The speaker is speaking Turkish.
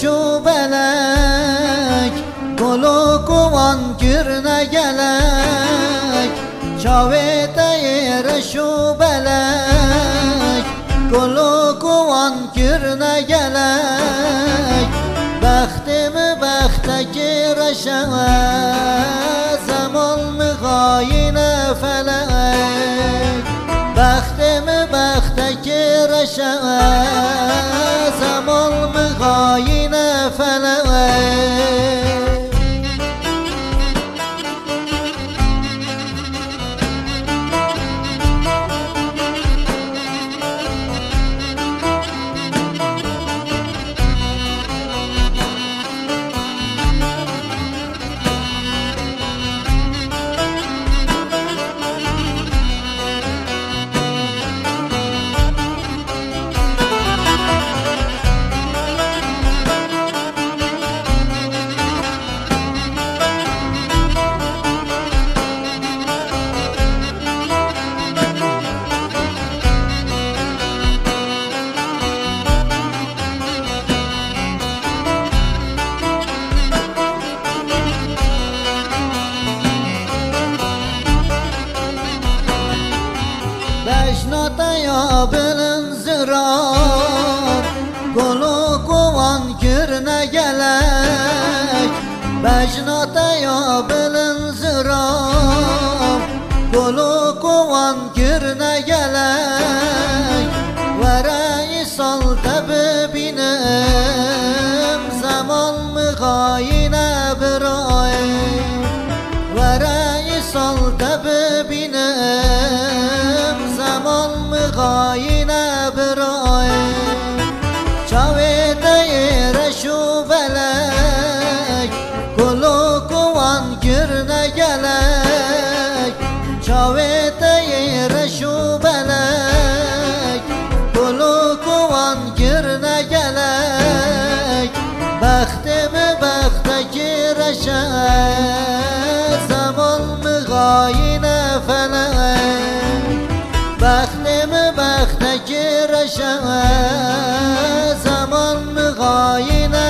şu belek Kolu kuvan kürne gelek Çavete şu belek Kolu kuvan kürne gelek Bəxtimi bəxtəki rəşəvə Zəmal müğayinə fələk Beş notaya bilin zırar Kolu kovan kürne gelek. Beş notaya bilin zırar Kolu kovan kürne gelek. Vereyi sal tebibinim Zaman mı gayine bir ay Vereyi sal tebibinim Zaman mı gayine bir ay? Çavete yere şu belek Kulu kuvan kürne gelek. Çavete yere şu belek Kulu kuvan kürne gelek. Bəxtimi bəxtəki 我以那。